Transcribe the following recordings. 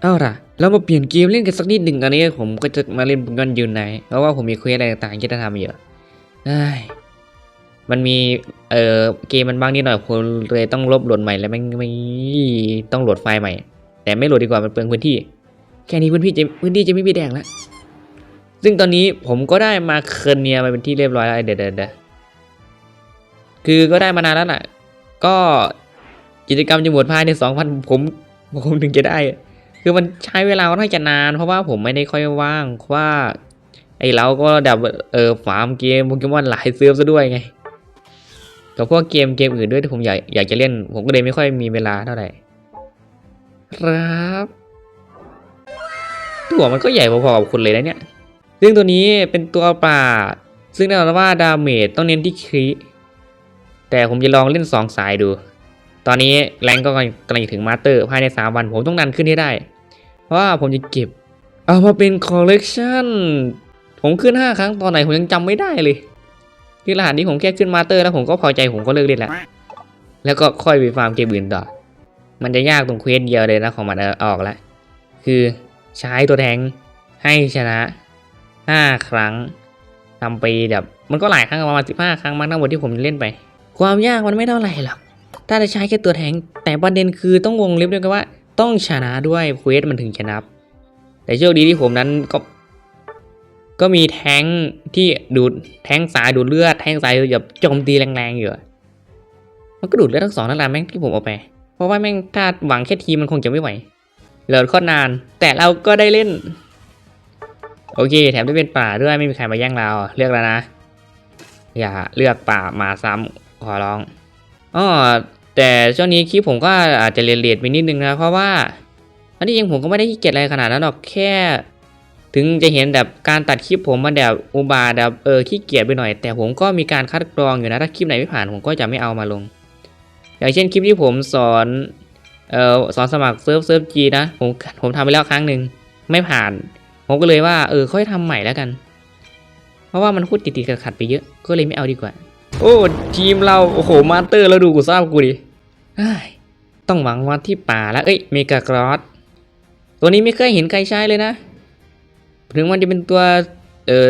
เอาล่ะ เรามาเปลี่ยนเกมเล่นกันสักนิดหนึ่งอันนี้ผมก็จะมาเล่นบนกันยืนไหน เพราะว่าผมมีเควสอะไรต่างๆที่จะทำเยอะมันมี เออเกมมันบ้างนิดหน่อยผมเลยต้องลบโหลดใหม่แล้วไม่ไม่ต้องโหลดไฟล์ใหม่ แต่ไม่โหลดดีกว่ามันเปลืองพื้นที่ แค่นี้พื้นที่จะพื้นที่จะไม่มีแดงแล้ว ซึ่งตอนนี้ผมก็ได้มาเคิร์นเนียมาเป็นที่เรียบร้อยแล้วเดี๋ยวเดี๋ยวเดี๋ยวคือก็ได้มานานแล้วน่ะ ก็กิจกรรมจะหมดภายในสองพันผมผมถึงจะได้ คือมันใช้เวลาค่อนข้างจะนาน เพราะว่าผมไม่ได้ค่อยว่างเพราะว่า ไอเราก็ดับเออฟาร์มเกมโปเกมอนหลายเซิร์ฟซะด้วยไงกับพวกเกมเกมอื่นด้วยที่ผมอยากอยากจะเล่น ผมก็เลยไม่ค่อยมีเวลาเท่าไหร่ครับตัวมันก็ใหญ่พอๆกับคุณเลยนะเนี่ยซึ่งตัวนี้เป็นตัวป่า ซึ่งแน่นอนว่าดาเมจต้องเน้นที่คริแต่ผมจะลองเล่นสองสายดู ตอนนี้แรงก็กำลังจะถึงมาสเตอร์ภายใน 3 วันผมต้องดันขึ้นให้ได้ เพราะว่าผมจะเก็บ เอามาเป็นคอลเลกชันผมขึ้น 5 ครั้งตอนไหนผมยังจำไม่ได้เลย ที่รหัสนี้ผมแค่ขึ้นมาสเตอร์แล้วผมก็พอใจผมก็เลิกเล่นแล้ว แล้วก็ค่อยไปฟาร์มเกมอื่นต่อ มันจะยากตรงเควสเดียวเลยนะของมันอออกแล้ว คือใช้ตัวแทงให้ชนะ 5 ครั้งทำไปแบบมันก็หลายครั้งประมาณ15 ครั้งมั้งทั้งหมดที่ผมเล่นไป ความยากมันไม่เท่าไหร่หรอก ถ้าจะใช้แค่ตัวแทงแต่ประเด็นคือต้องวงเล็บด้วยกันว่า ต้องชนะด้วยเควสมันถึงชนะแต่โชคดีที่ผมนั้นก็ ก็มีแทงที่ดูดแทงสายดูดเลือดแทงสายแบบโจมตีแรงๆอยู่มันก็ดูดเลือดทั้งสองนั่นแหละแม่งที่ผมเอาไปเพราะว่าแม่งถ้าหวังแค่ทีมันคงจะไม่ไหวเหลือโคตรนาน แต่เราก็ได้เล่น โอเค แถมได้เป็นป่าด้วยไม่มีใครมาแย่งเราเลือกแล้วนะ อย่าเลือกป่ามาซ้ำขอร้องอ๋อ แต่ช่วงนี้คลิปผมก็อาจจะเรียนเรียนไปนิดนึงนะเพราะว่าอันที่จริงผมก็ไม่ได้ขี้เกียจอะไรขนาดนั้นหรอกแค่ ถึงจะเห็นแบบการตัดคลิปผมมันแบบอุบาทแบบเออขี้เกียจไปหน่อย แต่ผมก็มีการคัดกรองอยู่นะถ้าคลิปไหนไม่ผ่านผมก็จะไม่เอามาลง อย่างเช่นคลิปที่ผมสอนเออสอนสมัครเซิร์ฟเซิร์ฟจีนะผมผมทำไปแล้วครั้งหนึ่งไม่ผ่าน ผมก็เลยว่าเออค่อยทำใหม่แล้วกัน เพราะว่ามันพูดติดๆขัดๆไปเยอะก็เลยไม่เอาดีกว่า โอ้ทีมเราโอ้โหมาสเตอร์แล้วดูกูทราบกูดิ ต้องหวังว่าที่ป่าแล้ว เอ้ยเมกากรอสตัวนี้ไม่เคยเห็นใครใช้เลยนะ ถึงมันจะเป็นตัว เอ่อ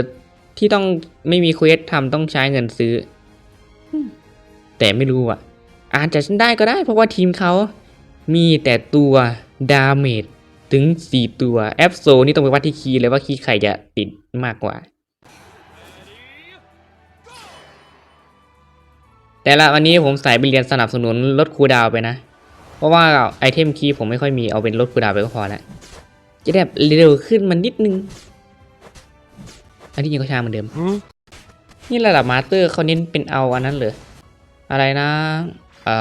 ที่ต้องไม่มีเควสทำต้องใช้เงินซื้ออืมแต่ไม่รู้อะ อาจจะได้ก็ได้ เพราะว่าทีมเขามีแต่ตัวดาเมจถึง 4 ตัว แอปโซนี่ต้องไปวัดที่คีย์เลยว่าคีย์ใครจะติดมากกว่า แต่ละวันนี้ผมใส่ไปเรียนสนับสนุนลดคูลดาวน์ไปนะ เพราะว่าไอเทมคีย์ผมไม่ค่อยมีเอาเป็นลดคูลดาวน์ไปก็พอแล้วจะได้แบบเร็วขึ้นมันนิดนึง อันที่จริงก็ช่างเหมือนเดิม นี่ระดับมาสเตอร์เขาเน้นเป็นเอาอันนั้นเหรออะไรนะ เอ่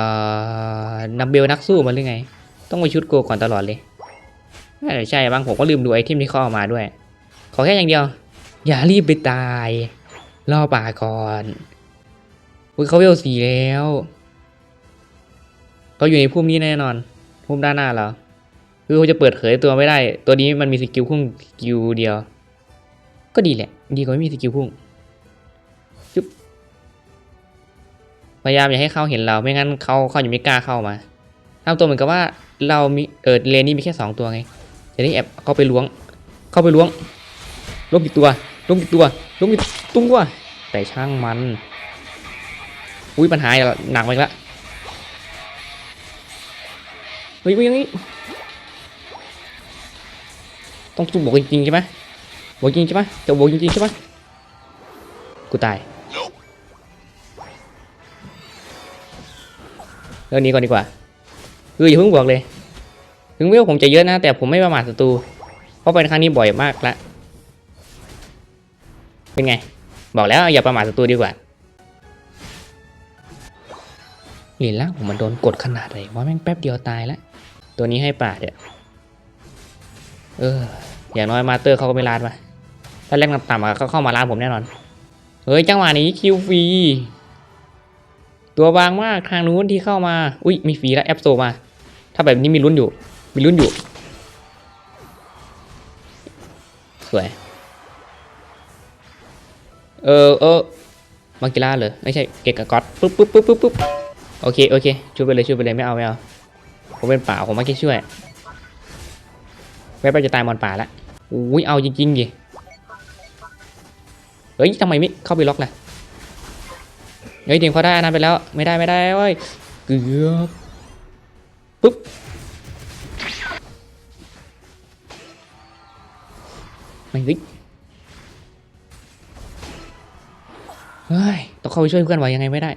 อนัมเบลนักสู้มาหรือไง ต้องไปชุดโกก่อนตลอดเลยน่าจะใช่บางผมก็ลืมดูไอเทมที่เขาเอามาด้วย ขอแค่อย่างเดียว อย่ารีบไปตาย รอป่าก่อน อุ้ยเขาเวลสีแล้วเขาอยู่ในพุ่มนี้แน่นอน พุ่มด้านหน้าเราคือเขาจะเปิดเผยตัวไม่ได้ ตัวนี้มันมีสกิลพุ่งสกิลเดียว ก็ดีแหละ ดีกว่าไม่มีสกิลพุ่งจุ๊บพยายามอย่าให้เขาเห็นเราไม่งั้นเขาเขาจะไม่กล้าเข้ามาทำตัวเหมือนกับว่าเรามีเออเลนนี้มีแค่สองตัวไงจะได้แอบเข้าไปล้วง เข้าไปล้วงลงกี่ตัวลงกี่ตัวลงกี่ตุ้งตัวแต่ช่างมัน อุ้ยปัญหาหนักไปละเฮ้ยยังนี้ต้องสู้บอกจริงๆใช่ไหมบอกจริงใช่ไหมจะบอกจริงๆใช่ไหมกูตายเรื่องนี้ก่อนดีกว่าคืออย่าเพิ่งบอกเลย ถึงเวลผมจะเยอะนะ แต่ผมไม่ประมาทศัตรูเพราะเป็นครั้งนี้บ่อยมากละเป็นไง บอกแล้วอย่าประมาทศัตรูดีกว่า เหรียญล่างผมมันโดนกดขนาดไหนว่าแม่งแป๊บเดียวตายแล้วตัวนี้ให้ป่าเดี๋ยวเออ อย่างน้อยมาสเตอร์เขาก็ไม่ลาดมาถ้าแรงต่ำๆเขาเข้ามาลาดผมแน่นอน เฮ้ยจังหวะนี้คิวฟรี ตัวบางมากทางนู้นที่เข้ามา อุ้ยมีฟรีแล้วแอปโซมา ถ้าแบบนี้มีลุ้นอยู่ มีลุ้นอยู่ สวย เออเออมากิล่าเลยไม่ใช่เกกกก๊อตปุ๊บปุ๊บปุ๊บปุ๊บปุ๊บ โอเคโอเคช่วยไปเลยช่วยไปเลยไม่เอาไม่เอาผมเป็นป่าผมไม่คิดช่วยแวบไปจะตายมอนป่าละอุ้ยเอาจริงๆดิเฮ้ยทำไมไม่เข้าไปล็อกล่ะเฮ้ยทีมเขาได้อันนั้นไปแล้วไม่ได้ไม่ได้เว้ยเกือบปุ๊บไม่เฮ้ยเฮ้ยต้องเข้าไปช่วยเพื่อนไว้ยังไงไม่ได้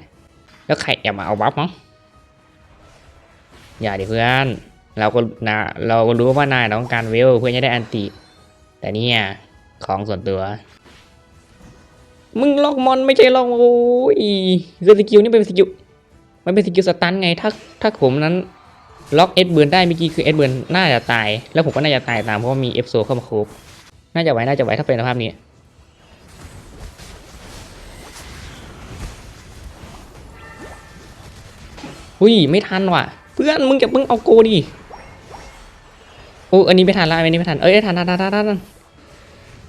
แล้วใครแอบมาเอาบัฟมั้งอย่าดิเพื่อน เราก็นะเราก็รู้ว่านายต้องการเวลเพื่อจะได้อันติ แต่นี่ของส่วนตัว มึงล็อกมอนไม่ใช่ล็อกโอ้ยคือสกิลนี่เป็นสกิลมันเป็นสกิลสตันไงถ้าถ้าผมนั้นล็อกเอสเบิร์นได้เมื่อกี้คือเอสเบิร์นน่าจะตาย แล้วผมก็น่าจะตายตามเพราะว่ามีเอฟโซเข้ามาคุบน่าจะไหวน่าจะไหวถ้าเป็นสภาพนี้ หุ้ยไม่ทันว่ะ เพื่อนมึงจะมึงเอาโกดิโอ้อันนี้ไม่ทันละอันนี้ไม่ทันเอ้ยทันทันทันทันทัน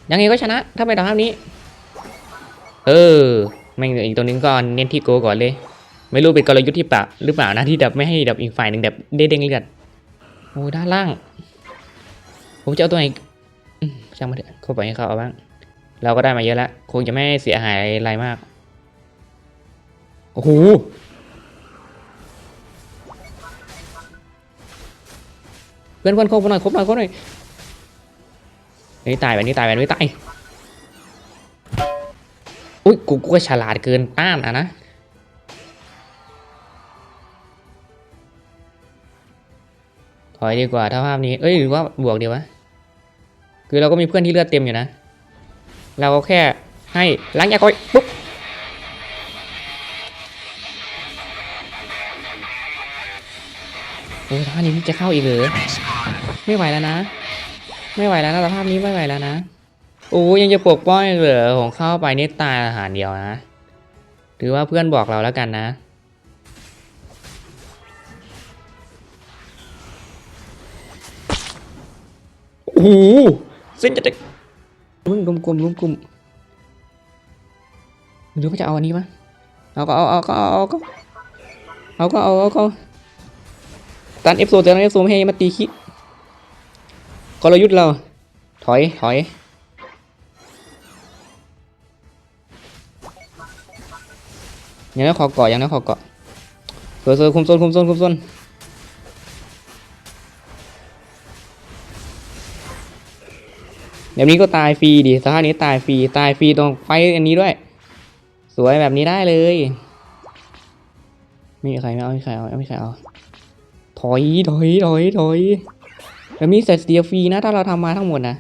ยังไงก็ชนะ ถ้าไปต่อภาพนี้ เออแม่งอีกตัวนึงก็เน้นที่โกก่อนเลย ไม่รู้เป็นกลยุทธ์ที่ปะหรือเปล่านะที่ดับไม่ให้ดับอีกฝ่ายหนึ่งดับได้เด้งเลือดโอ้ด้านล่าง ผมจะเอาตัวไหนอืมช่างมาเถอะเขาปล่อยให้เขาเอาบ้าง เราก็ได้มาเยอะแล้วคงจะไม่เสียหายอะไรมาก โอ้โห เพื่อนเพื่อนคบหน่อยคบหน่อยคบหน่อยนี่ตายแบบนี้ตายแบบนี้ตายอุ้ยกูกูก็ฉลาดเกินต้านอะนะถอยดีกว่าถ้าภาพนี้เอ้ยหรือว่าบวกดีวะคือเราก็มีเพื่อนที่เลือดเต็มอยู่นะ เราก็แค่ให้ล้างยาก่อยปุ๊บโอ้ยท่านี้จะเข้าอีกเหรอ ไม่ไหวแล้วนะ ไม่ไหวแล้วนะสภาพนี้ไม่ไหวแล้วนะโอ้ยังจะปกป้องเหรอของเข้าไปนี่ตายอาหารเดียวนะถือว่าเพื่อนบอกเราแล้วกันนะ โอ้โหเส้นจะเด็กมึงกลมกลมกลมกลมหรือว่าจะเอาอันนี้มั้ยเอาก็เอาเอาก็เอาเอาก็เอาก็เอาเอาก็ตันเอฟโซเตันเอฟโซไม่ให้มาตีคิ กลยุทธ์เรา ถอย ถอย ยังไม่ขอเกาะยังไม่ขอเกาะเสือเสือคุมโซนคุมโซนคุมโซนแบบนี้ก็ตายฟรีดิสภาพนี้ตายฟรี ตายฟรีตรงไฟอันนี้ด้วย สวยแบบนี้ได้เลยไม่มีใครไม่เอาไม่ใครเอาไม่ใครเอา ถอย ถอย ถอย ถอย แบบนี้เสร็จเสียฟรีนะ ถ้าเราทำมาทั้งหมดนะ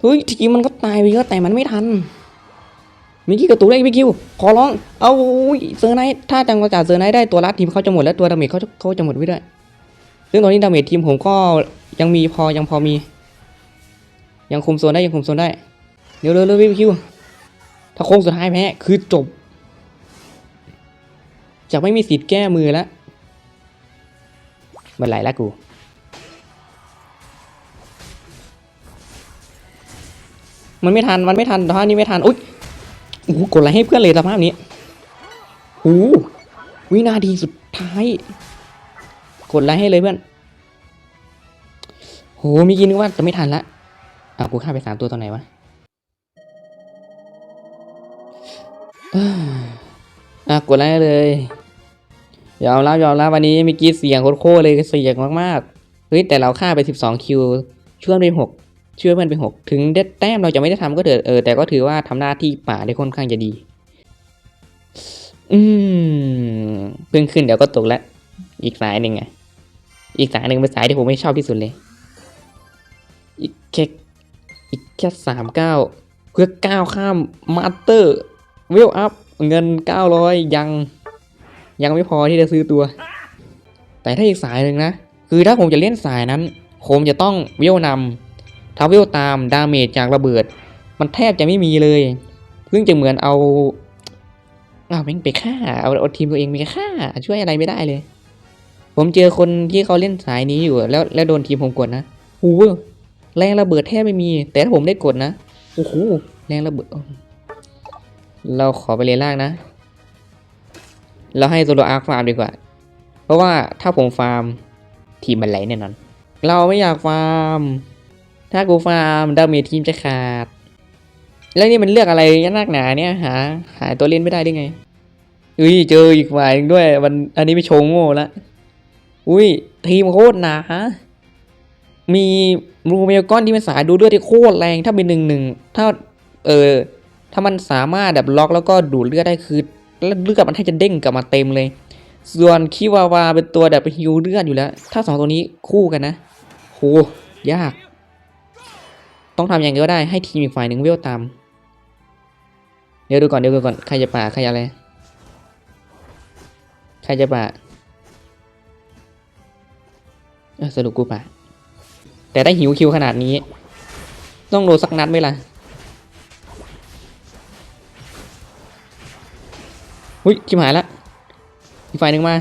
เฮ้ยทีมันก็ตายไปเยอะแต่มันไม่ทันมิกี้กระตุกได้พี่คิวขอร้อง เอาเซอร์ไนท์ถ้าจังหวะจ่าเซอร์ไนท์ได้ตัวรัดทีมเขาจะหมดแล้วตัวดาเมจเขาเขาจะหมดไปด้วยซึ่งตอนนี้ดาเมจทีมผมก็ยังมีพอยังพอมี ยังคุมโซนได้ยังคุมโซนได้เร็วเร็วเร็วพี่คิวถ้าโค้งสุดท้ายแพ้คือจบ จะไม่มีสิทธิ์แก้มือแล้วมันไหลแล้วกูมันไม่ทัน มันไม่ทันสภาพนี้ไม่ทัน อุ๊ยโอ้โหกดไลค์ให้เพื่อนเลยสภาพนี้โอ้โหวินาทีสุดท้าย กดไลค์ให้เลยเพื่อนโหมีกินนึกว่าจะไม่ทันละ อะกูฆ่าไปสามตัวตอนไหนวะอะกดไลค์เลยยอมรับยอมรับวันนี้มื่อกี้เสียงโคตรเลยเสียงมากๆเฮ้ยแต่เราฆ่าไป 12 คิวช่วยไป6ช่วยเพื่อนไป6ถึงเด็ดแต้มเราจะไม่ได้ทำก็เถอะเออแต่ก็ถือว่าทำหน้าที่ป่าได้ค่อนข้างจะดี อืมเพิ่งขึ้นเดี๋ยวก็ตกแล้วอีกสายหนึ่งไงอีกสายหนึ่งเป็นสายที่ผมไม่ชอบที่สุดเลย อีกแค่สามเก้าเพื่อก้าวข้ามมาสเตอร์เวลอัพเงินเก้าร้อยยังยังไม่พอที่จะซื้อตัว แต่ถ้าอีกสายหนึ่งนะ คือถ้าผมจะเล่นสายนั้น ผมจะต้องเวลนำถ้าเวลตามดาเมจจากระเบิด มันแทบจะไม่มีเลย ซึ่งจะเหมือนเอาเอาแม่งไปฆ่าเอาเอาทีมตัวเองไปฆ่า ช่วยอะไรไม่ได้เลย ผมเจอคนที่เขาเล่นสายนี้อยู่แล้วแล้วโดนทีมผมกดนะหู แรงระเบิดแทบไม่มี แต่ถ้าผมได้กดนะ โอ้โห แรงระเบิด เราขอไปเรียนล่างนะ เราให้โซโลอาร์คฟาร์มดีกว่า เพราะว่าถ้าผมฟาร์มทีมมันไหลแน่นอน เราไม่อยากฟาร์ม ถ้ากูฟาร์มดาเมจทีมจะขาด แล้วนี่มันเลือกอะไรยนักหนาเนี่ยหา หาตัวเล่นไม่ได้ได้ไงอุ้ยเจออีกฝ่ายด้วย มันอันนี้ไม่โชงโง่ละ อุ้ยทีมโคตรหนา มีรูเมลก้อนที่เป็นสายดูดเลือดที่โคตรแรงถ้าเป็นหนึ่งหนึ่งถ้าเออถ้ามันสามารถแบบล็อกแล้วก็ดูดเลือดได้คือแล้วเลือดมันแทบจะเด้งกลับมาเต็มเลย ส่วนคิวาวาเป็นตัวแบบฮิวเลือดอยู่แล้ว ถ้าสองตัวนี้คู่กันนะโหยาก ต้องทำอย่างเดียวได้ให้ทีมอีกฝ่ายหนึ่งเวลตาม เดี๋ยวดูก่อนเดี๋ยวดูก่อนใครจะป่าใครจะอะไรใครจะป่าเอ้าสรุปกูป่า แต่ถ้าหิวคิวขนาดนี้ ต้องโดนสักนัดไหมล่ะหุ้ยชิมหายละอีกฝ่ายหนึ่งมา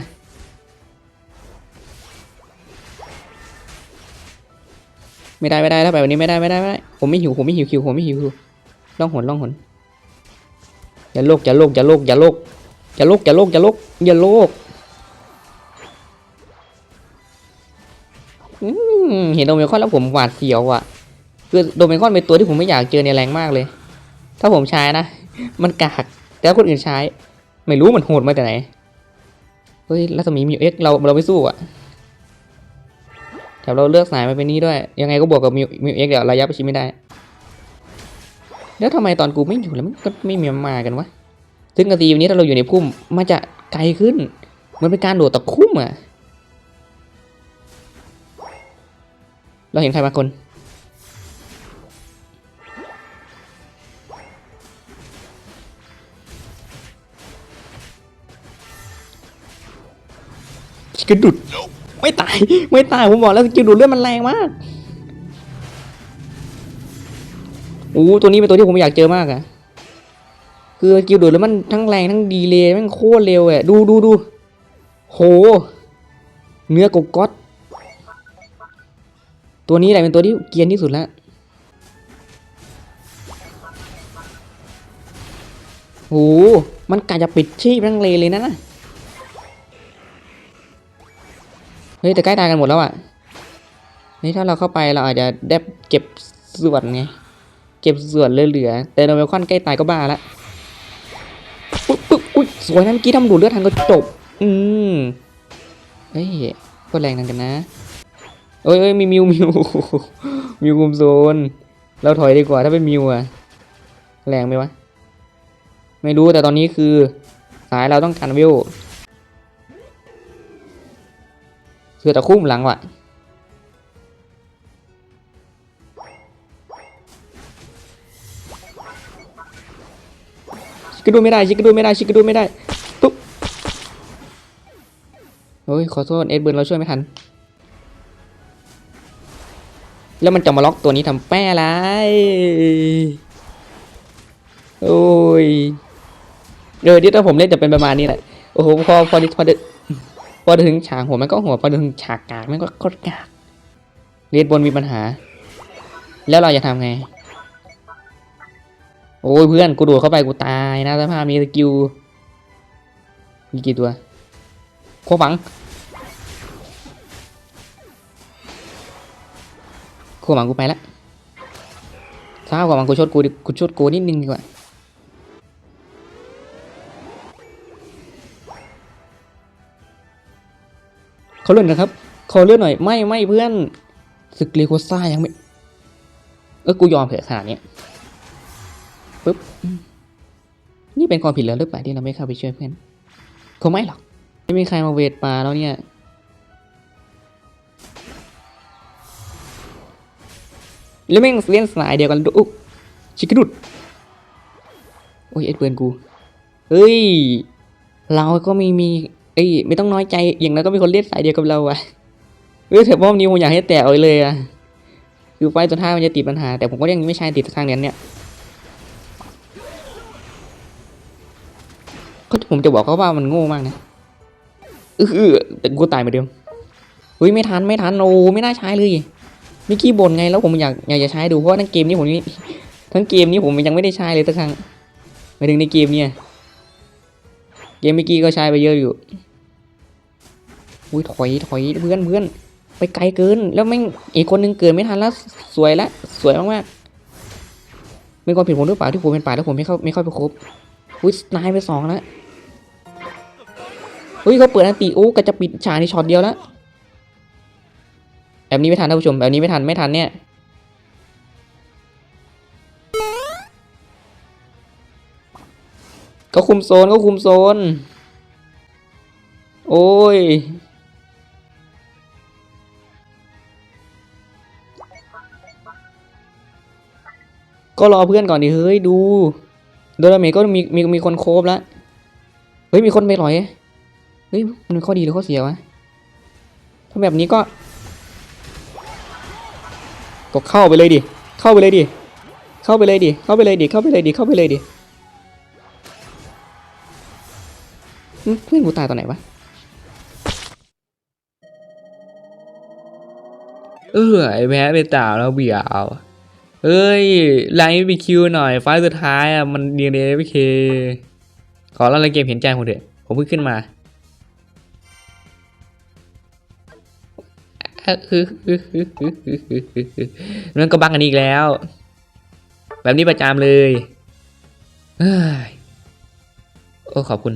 ไม่ได้ไม่ได้ถ้าไปวันนี้ไม่ได้ไม่ได้ไม่ได้ ผมไม่หิวผมไม่หิวคิวผมไม่หิวคิวล่องหนล่องหนอย่าโลกอย่าโลกอย่าโลกอย่าโลกอย่าโลกอย่าโลกอย่าโลกอย่าโลก เห็นโดเมคอนแล้วผมหวาดเสียวอะ คือโดเมคอนเป็นตัวที่ผมไม่อยากเจอในแรงมากเลย ถ้าผมใช้นะ มันกาก แต่คนอื่นใช้ ไม่รู้มันโหดมาแต่ไหน เฮ้ยรัศมีมิวเอ็กเราเราไม่สู้อะแถมเราเลือกสายมาเป็นนี้ด้วย ยังไงก็บวกกับมิวมิวเอ็กเดี๋ยวระยะประชิดไม่ได้ แล้วทำไมตอนกูไม่อยู่แล้วมันก็ไม่มีมากันวะ ซึ่งกระตีวันนี้ถ้าเราอยู่ในพุ่มมันจะไกลขึ้น มันเป็นการโดดตะคุ่มอะ เราเห็นใครบางคน สกิลดุด ไม่ตาย ไม่ตาย ผมบอกแล้วสกิลดูดเลือดมันแรงมากโอ้ตัวนี้เป็นตัวที่ผมอยากเจอมากอะคือสกิลดูดแล้วมันทั้งแรงทั้งดีเลยมันโคตรเร็วอะดูดูดูโห เนื้อกบก๊อต ตัวนี้แหละเป็นตัวที่เกียนที่สุดแล้วโหมันกะจะปิดชีพทั้งเลเลยนะนะ เฮ้ยแต่ใกล้ตายกันหมดแล้วอะ นี่ถ้าเราเข้าไปเราอาจจะได้เก็บส่วนไง เก็บส่วนเหลือๆแต่โนเวลคอนใกล้ตายก็บ้าละอุ๊ยอุ๊ยอุ๊ยสวยนะเมื่อกี้ทำดูเลือดทันก็จบ อืมเฮ้ยก็แรงนั่นกันนะ เอ้ยเอ้ยมีมิวมิวมิวคุมโซน เราถอยดีกว่าถ้าเป็นมิวอะแรงไหมวะ ไม่รู้แต่ตอนนี้คือ สายเราต้องการวิวคือตะคุ่มหลังว่ะชิกดูไม่ได้ชิกดูไม่ได้ชิกดูไม่ได้ปุ๊บโอ้ยขอโทษเอ็ดเบิร์นเราช่วยไม่ทัน แล้วมันจะมาล็อกตัวนี้ทำแป้อะไรโอ้ยเออที่ถ้าผมเล่นจะเป็นประมาณนี้แหละโอ้โหพอพอพอพอถึงฉากหัวมันก็หัวพอถึงฉากกากมันก็โคตรกากเรียนบนมีปัญหา แล้วเราจะทำไง โอ้ยเพื่อนกูดดเข้าไปกูตายนะสภาพมีสกิลมีกี่ตัวโคฝัง โคฝังกูไปละท้ากว่ามันกูชดกูดิกูชดกูนิดนึงดีกว่าเขาเลื่อนนะครับขอเลื่อนหน่อยไม่ไม่เพื่อนศึกเลโคซ่ายังไม่เออกูยอมเถอะขนาดนี้ปึ๊บนี่เป็นความผิดแล้วหรือเปล่าที่เราไม่เข้าไปช่วยเพื่อนคงไม่หรอก ไม่มีใครมาเวทปลาแล้วเนี่ย แล้วแม่งเล่นสายเดียวกันดุชิคกี้ดุดโอ้ยเอ็ดเบิร์นกู เฮ้ย เราก็มีมีเอ้ยไม่ต้องน้อยใจอย่างนั้นก็มีคนเล่นสายเดียวกับเราอะเออแต่รอบนี้ผมอยากให้แตะเอาเลยอะคือไฟตัวท้ายมันจะติดปัญหา แต่ผมก็ยังไม่ใช่ติดทางนั้นเนี่ยก็ผมจะบอกเขาว่ามันโง่มากนะเออแต่กูตายมือนเดิมเฮ้ยไม่ทันไม่ทันโอ้ไม่น่าใช้เลย มิกกี้บ่นไงแล้วผมอยากอยากจะใช้ดูเพราะว่าทั้งเกมนี้ผมนี่ทั้งเกมนี้ผมยังไม่ได้ใช้เลยสักครั้งไปถึงในเกมเนี่ยเกมเมื่อกี้ก็ใช้ไปเยอะอยู่อุ้ยถอยถอยเพื่อนเพื่อนไปไกลเกิน แล้วแม่อีกคนนึงเกินไม่ทันแล้วสวยละสวยมากๆเป็นความผิดผมหรือเปล่าที่ผมเป็นป่าแล้วผมไม่เข้าไม่เข้าไปครบอุ้ยนายไปสองแล้วเฮ้ยเขาเปิดอันตีโอ้ก็จะปิดฉากในช็อตเดียวแล้ว แบบนี้ไม่ทันท่านผู้ชมแบบนี้ไม่ทันไม่ทันเนี่ยก็คุมโซนก็คุมโซน โอ้ยก็รอเพื่อนก่อนดิเฮ้ยดูโดราเมก็มีมีมีคนโคบแล้วเฮ้ยมีคนไปหลอยเฮ้ยมันเป็นข้อดีหรือข้อเสียวะถ้าแบบนี้ก็ ก็เข้าไปเลยดิ เข้าไปเลยดิ เข้าไปเลยดิ เข้าไปเลยดิ เข้าไปเลยดิ เข้าไปเลยดิหึเพื่อนกูตายตอนไหนวะ เออไอแพ้ไปตาแล้วเบียเอาเอ้ยไลน์บีคิวหน่อย ไฟล์สุดท้ายอะ มันดีเดย์พีเค ขอเล่าเกมเห็นใจผมเถอะ ผมเพิ่งขึ้นมา มันก็บังกันอีกแล้ว แบบนี้ประจำเลยเอ้ยโอ้ขอบคุณ